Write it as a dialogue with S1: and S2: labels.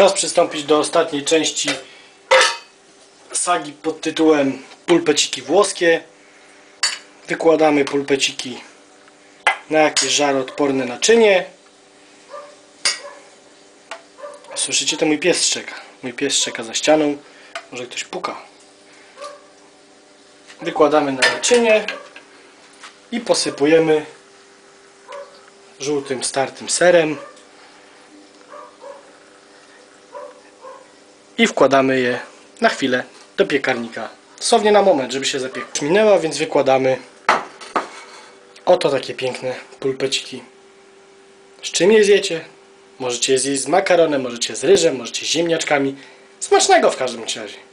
S1: Czas przystąpić do ostatniej części sagi pod tytułem pulpeciki włoskie. Wykładamy pulpeciki na jakieś żaroodporne naczynie. Słyszycie, to mój pies szczeka. Mój pies szczeka za ścianą. Może ktoś puka. Wykładamy na naczynie i posypujemy żółtym, startym serem. I wkładamy je na chwilę do piekarnika. Dosłownie na moment, żeby się zapiekło. Minęła, więc wykładamy oto takie piękne pulpeciki. Z czym je zjecie? Możecie je zjeść z makaronem, możecie z ryżem, możecie z ziemniaczkami. Smacznego w każdym razie.